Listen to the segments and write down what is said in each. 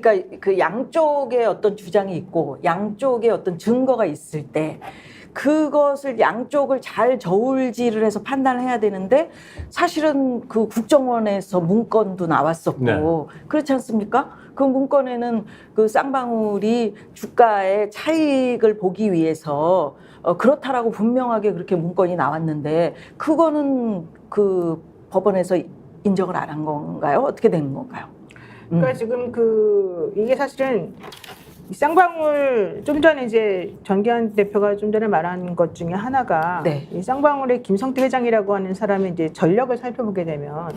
그러니까 그 양쪽에 어떤 주장이 있고 양쪽에 어떤 증거가 있을 때 그것을 양쪽을 잘 저울질을 해서 판단을 해야 되는데 사실은 그 국정원에서 문건도 나왔었고 네. 그렇지 않습니까? 그 문건에는 그 쌍방울이 주가의 차익을 보기 위해서 어, 그렇다라고 분명하게 그렇게 문건이 나왔는데 그거는 그 법원에서 인정을 안 한 건가요? 어떻게 된 건가요? 음. 그러니까 지금 그 이게 사실은 이 쌍방울 좀 전에 이제 전기현 대표가 좀 전에 말한 것 중에 하나가 네. 이 쌍방울의 김성태 회장이라고 하는 사람의 이제 전력을 살펴보게 되면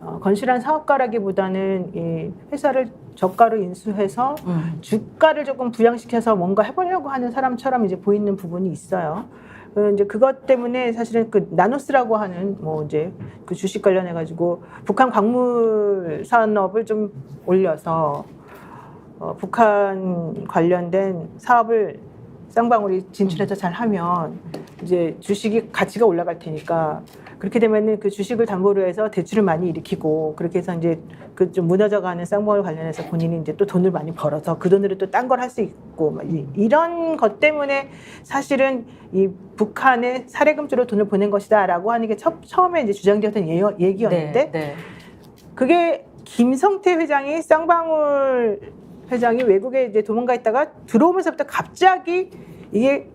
어, 건실한 사업가라기보다는 이 회사를 저가로 인수해서 음. 주가를 조금 부양시켜서 뭔가 해보려고 하는 사람처럼 이제 보이는 부분이 있어요. 그 이제 그것 때문에 사실은 그 나노스라고 하는 뭐 이제 그 주식 관련해 가지고 북한 광물 산업을 좀 올려서 어, 북한 관련된 사업을 쌍방울이 진출해서 잘 하면 이제 주식이 가치가 올라갈 테니까 그렇게 되면은 그 주식을 담보로 해서 대출을 많이 일으키고 그렇게 해서 이제 그 좀 무너져가는 쌍방울 관련해서 본인이 이제 또 돈을 많이 벌어서 그 돈으로 또 딴 걸 할 수 있고 이런 것 때문에 사실은 이 북한에 사례금주로 돈을 보낸 것이다라고 하는 게 처, 처음에 이제 주장되었던 예, 얘기였는데 네, 네. 그게 김성태 회장이 쌍방울 회장이 외국에 이제 도망가 있다가 들어오면서부터 갑자기 이게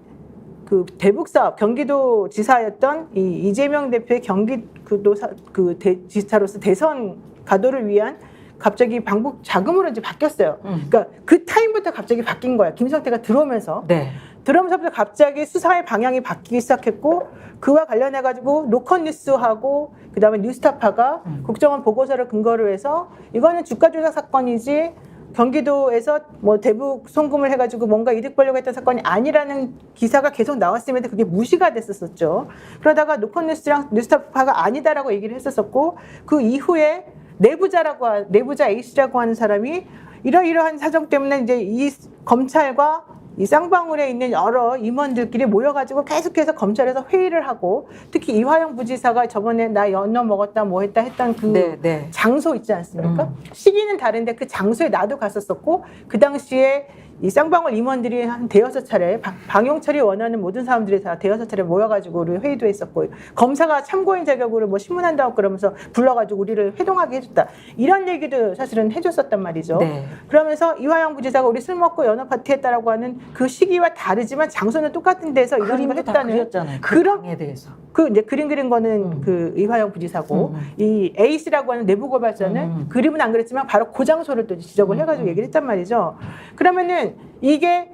그 대북 사업 경기도 지사였던 이 이재명 대표의 경기도 사- 그 대, 지사로서 대선 가도를 위한 갑자기 방북 자금으로 이제 바뀌었어요. 음. 그러니까 그 타임부터 갑자기 바뀐 거야. 김성태가 들어오면서 네. 들어오면서부터 갑자기 수사의 방향이 바뀌기 시작했고 그와 관련해 가지고 노컷 뉴스하고 그다음에 뉴스타파가 음. 국정원 보고서를 근거로 해서 이거는 주가 조작 사건이지 경기도에서 뭐 대북 송금을 해가지고 뭔가 이득 보려고 했던 사건이 아니라는 기사가 계속 나왔음에도 그게 무시가 됐었었죠. 그러다가 노컷 뉴스랑 뉴스타파가 아니다라고 얘기를 했었었고 그 이후에 내부자라고 하- 내부자 A 씨라고 하는 사람이 이러이러한 사정 때문에 이제 이 검찰과 이 쌍방울에 있는 여러 임원들끼리 모여가지고 계속해서 검찰에서 회의를 하고 특히 이화영 부지사가 저번에 나 연어 먹었다 뭐 했다 했던 그 네, 네. 장소 있지 않습니까? 음. 시기는 다른데 그 장소에 나도 갔었었고 그 당시에 이 쌍방울 임원들이 한 대여섯 차례 방- 방용철이 원하는 모든 사람들이 다 대여섯 차례 모여가지고 우리 회의도 했었고 검사가 참고인 자격으로 뭐 신문한다고 그러면서 불러가지고 우리를 회동하게 해줬다 이런 얘기도 사실은 해줬었단 말이죠. 네. 그러면서 이화영 부지사가 우리 술 먹고 연어 파티 했다라고 하는 그 시기와 다르지만 장소는 똑같은 데서 이런 걸 했다는 그렸잖아요. 그 그런- 방에 대해서. 그 이제 그림 그린 거는 음. 그 이화영 부지사고 음. 이 A 씨라고 하는 내부 고발자는 음. 그림은 안 그랬지만 바로 그 장소를 또 지적을 음. 해가지고 얘기를 했단 말이죠. 그러면은 이게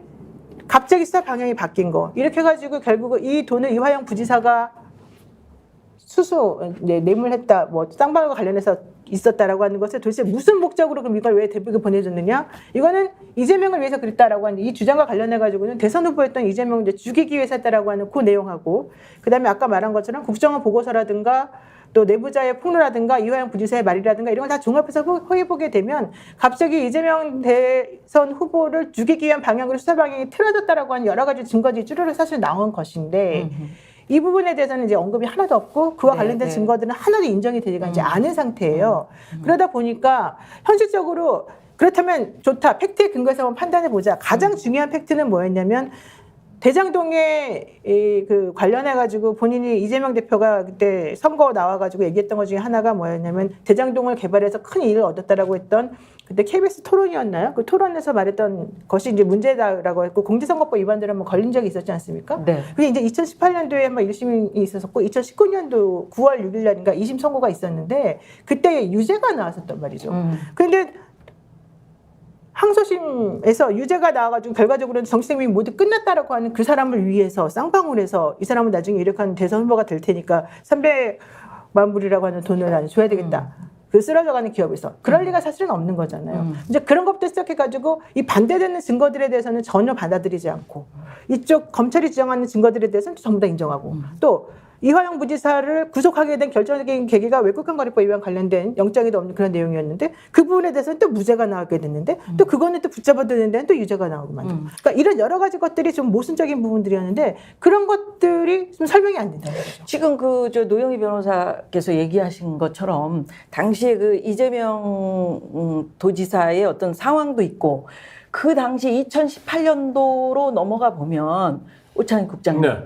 갑자기 수사 방향이 바뀐 거. 이렇게 해가지고 결국 이 돈을 이화영 부지사가 수수 이제 뇌물했다 뭐 쌍방울과 관련해서 있었다라고 하는 것을 도대체 무슨 목적으로 그럼 이걸 왜 대북에 보내줬느냐? 이거는 이재명을 위해서 그랬다라고 하는 이 주장과 관련해 가지고는 대선 후보였던 이재명을 이제 죽이기 위해서 했다라고 하는 그 내용하고 그 다음에 아까 말한 것처럼 국정원 보고서라든가 또 내부자의 폭로라든가 이화영 부지사의 말이라든가 이런 걸 다 종합해서 허해 보게 되면 갑자기 이재명 대선 후보를 죽이기 위한 방향으로 수사 방향이 틀어졌다라고 하는 여러 가지 증거들이 쭈르륵 사실 나온 것인데 음. 이 부분에 대해서는 이제 언급이 하나도 없고 그와 네, 관련된 네. 증거들은 하나도 인정이 되지가 이제 음. 않은 상태예요. 그러다 보니까 현실적으로 그렇다면 좋다. 팩트에 근거해서 한번 판단해 보자. 가장 음. 중요한 팩트는 뭐였냐면 대장동에 이그 관련해 가지고 본인이 이재명 대표가 그때 선거 나와 가지고 얘기했던 것 중에 하나가 뭐였냐면 대장동을 개발해서 큰 이익을 얻었다라고 했던 그때 KBS 토론이었나요? 그 토론에서 말했던 것이 이제 문제다라고 했고 공직선거법 위반으로 한번 걸린 적이 있었지 않습니까? 네. 그게 이제 2018년도에 한번 1심이 있었었고 2019년도 9월 6일 날인가 2심 선고가 있었는데 그때 유죄가 나왔었단 말이죠. 음. 그런데 항소심에서 유죄가 나와가지고 결과적으로는 정치생명이 모두 끝났다라고 하는 그 사람을 위해서 쌍방울에서 이 사람은 나중에 이력한 대선 후보가 될 테니까 300만 불이라고 하는 돈을 나는 줘야 되겠다. 그 쓰러져가는 기업에서 그럴 리가 사실은 없는 거잖아요. 음. 이제 그런 것부터 시작해가지고 이 반대되는 증거들에 대해서는 전혀 받아들이지 않고 이쪽 검찰이 주장하는 증거들에 대해서는 전부 다 인정하고 음. 또 이화영 부지사를 구속하게 된 결정적인 계기가 외국한거래법 위반 관련된 영장에도 없는 그런 내용이었는데 그 부분에 대해서는 또 무죄가 나오게 됐는데 또 그거는 또 붙잡아야 되는데 또 유죄가 나오고 말이죠. 음. 그러니까 이런 여러 가지 것들이 좀 모순적인 부분들이었는데 그런 것들이 좀 설명이 안 된다는 거죠. 지금 그 저 노영희 변호사께서 얘기하신 것처럼 당시에 그 이재명 음, 도지사의 어떤 상황도 있고 그 당시 2018년도로 넘어가 보면 오창희 국장님 네.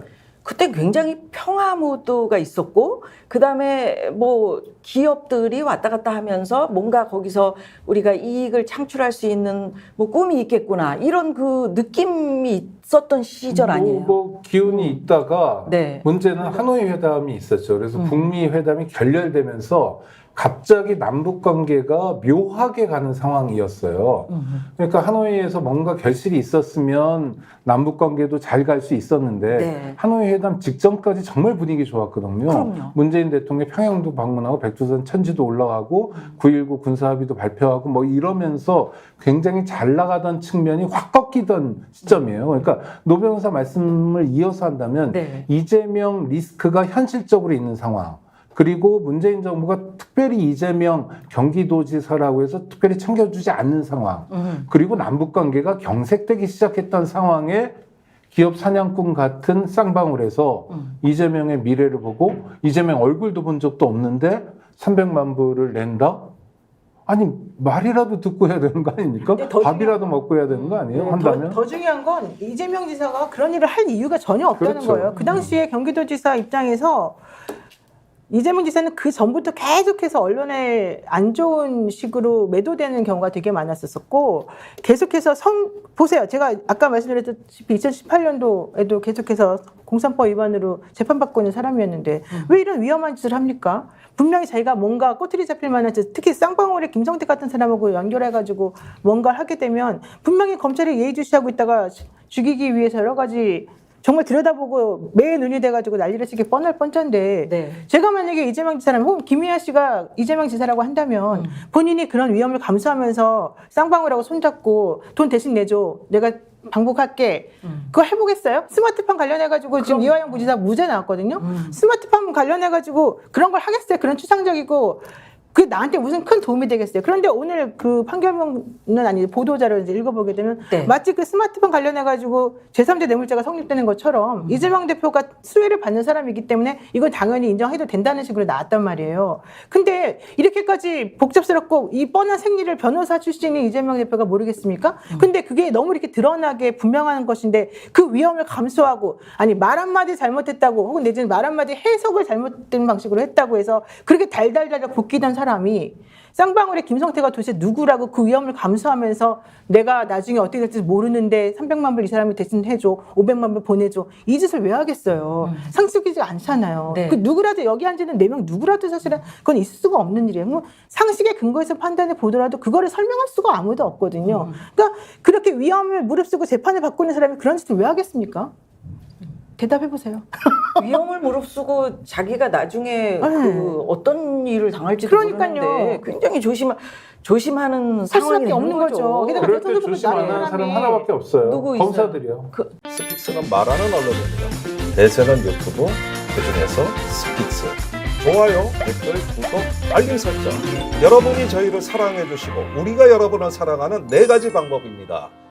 그때 굉장히 평화 무드가 있었고 그다음에 뭐 기업들이 왔다 갔다 하면서 뭔가 거기서 우리가 이익을 창출할 수 있는 뭐 꿈이 있겠구나 이런 그 느낌이 있었던 시절 아니에요. 뭐, 뭐 기운이 있다가 네. 문제는 하노이 회담이 있었죠. 그래서 음. 북미 회담이 결렬되면서 갑자기 남북 관계가 묘하게 가는 상황이었어요. 음. 그러니까 하노이에서 뭔가 결실이 있었으면 남북 관계도 잘 갈 수 있었는데 네. 하노이 회담 직전까지 정말 분위기 좋았거든요. 그럼요. 문재인 대통령이 평양도 방문하고 백두산 천지도 올라가고 9.19 군사합의도 발표하고 뭐 이러면서 굉장히 잘 나가던 측면이 확 꺾이던 시점이에요. 그러니까 노 변호사 말씀을 이어서 한다면 네. 이재명 리스크가 현실적으로 있는 상황. 그리고 문재인 정부가 특별히 이재명 경기도지사라고 해서 특별히 챙겨주지 않는 상황. 음. 그리고 남북 관계가 경색되기 시작했던 상황에 기업 사냥꾼 같은 쌍방울에서 음. 이재명의 미래를 보고 이재명 얼굴도 본 적도 없는데 300만 불을 낸다? 아니 말이라도 듣고 해야 되는 거 아닙니까? 밥이라도 먹고 해야 되는 거 아니에요? 네, 한다면? 더, 더 중요한 건 이재명 지사가 그런 일을 할 이유가 전혀 없다는 그렇죠. 거예요. 그 당시에 경기도지사 입장에서 이재명 지사는 그 전부터 계속해서 언론에 안 좋은 식으로 매도되는 경우가 되게 많았었고 계속해서 성 보세요. 제가 아까 말씀드렸다시피 2018년도에도 계속해서 공산법 위반으로 재판받고 있는 사람이었는데 왜 이런 위험한 짓을 합니까? 분명히 자기가 뭔가 꼬투리 잡힐 만한 짓, 특히 쌍방울의 김성태 같은 사람하고 연결해가지고 뭔가를 하게 되면 분명히 검찰이 예의주시하고 있다가 죽이기 위해서 여러 가지 정말 들여다보고 매의 눈이 돼가지고 난리를 치기 뻔할 뻔짠데 네. 제가 만약에 이재명 지사라면 혹은 김희아 씨가 이재명 지사라고 한다면 본인이 그런 위험을 감수하면서 쌍방울하고 손잡고 돈 대신 내줘 내가 방북할게 음. 그거 해보겠어요? 스마트폰 관련해가지고 지금 그럼. 이화영 부지사 무죄 나왔거든요. 음. 스마트폰 관련해가지고 그런 걸 하겠어요? 그런 추상적이고 그게 나한테 무슨 큰 도움이 되겠어요? 그런데 오늘 그 판결문은 아니 보도자를 이제 읽어보게 되면 네. 마치 그 스마트폰 관련해 가지고 제3자 뇌물죄가 성립되는 것처럼 음. 이재명 대표가 수혜를 받는 사람이기 때문에 이건 당연히 인정해도 된다는 식으로 나왔단 말이에요. 근데 이렇게까지 복잡스럽고 이 뻔한 생리를 변호사 출신인 이재명 대표가 모르겠습니까? 음. 근데 그게 너무 이렇게 드러나게 분명한 것인데 그 위험을 감수하고 아니 말 한마디 잘못했다고 혹은 내지는 말 한마디 해석을 잘못된 방식으로 했다고 해서 그렇게 달달달 볶이던 사람 이 쌍방울의 김성태가 도대체 누구라고 그 위험을 감수하면서 내가 나중에 어떻게 될지 모르는데 300만 불 이 사람이 대신 해줘 500만 불 보내줘 이 짓을 왜 하겠어요? 상식이지 않잖아요. 네. 그 누구라도 여기 앉는 네 명 누구라도 사실은 그건 있을 수가 없는 일이에요. 뭐 상식에 근거해서 판단해 보더라도 그거를 설명할 수가 아무도 없거든요. 그러니까 그렇게 위험을 무릅쓰고 재판을 받고 있는 사람이 그런 짓을 왜 하겠습니까 대답해 보세요 위험을 무릅쓰고 자기가 나중에 네. 그 어떤 일을 당할지도 그러니까요. 모르는데 굉장히 조심 조심하는 할 상황이 수밖에 되는 없는 거죠. 게다가 그럴 때 대통령 조심 안 하는 나라의 사람 사람이 하나밖에 없어요. 누구 있어요? 검사들이요. 스픽스는 말하는 언론입니다. 대세는 유튜브, 그중에서 스픽스. 좋아요, 댓글, 구독, 알림 설정. 여러분이 저희를 사랑해 주시고 우리가 여러분을 사랑하는 네 가지 방법입니다.